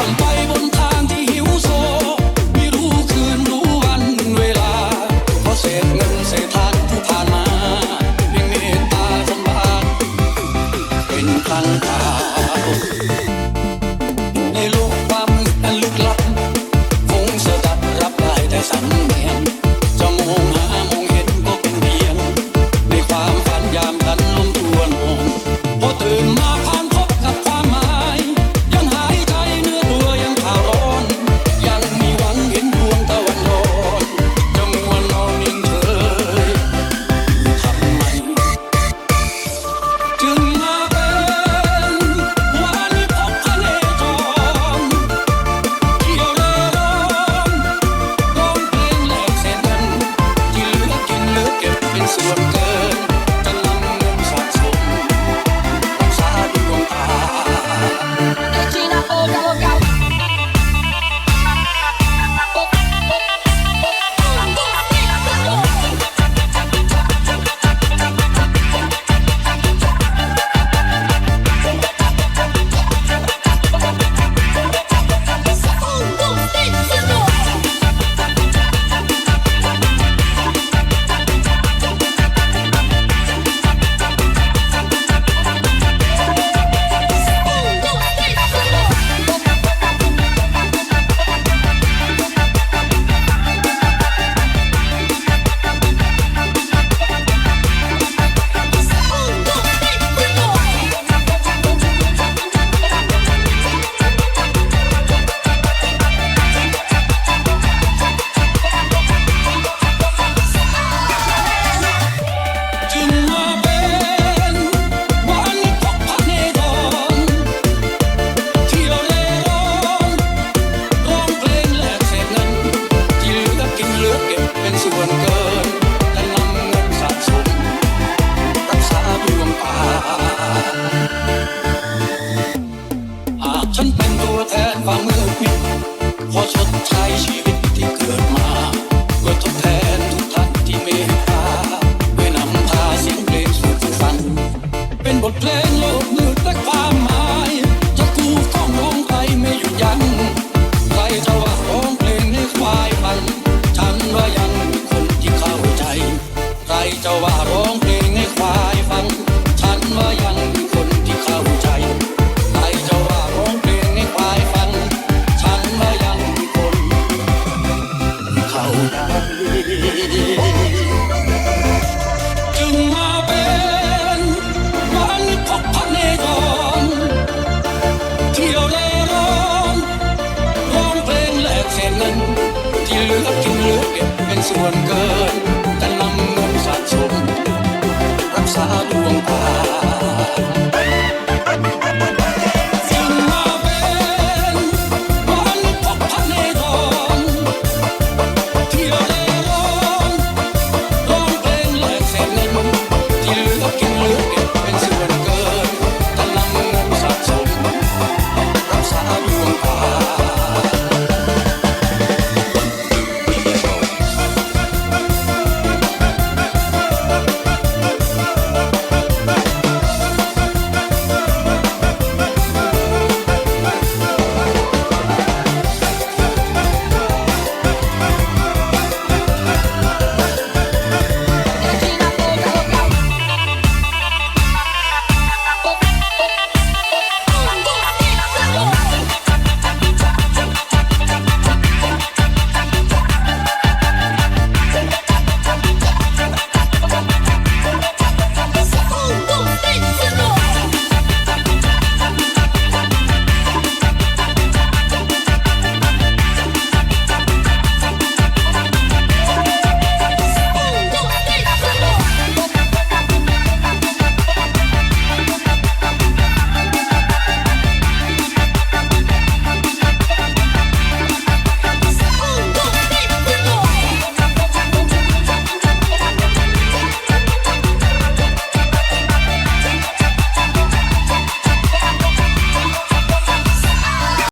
somebody จะว่าร้อง รับจึงรู้เก็บเป็นส่วนเกิน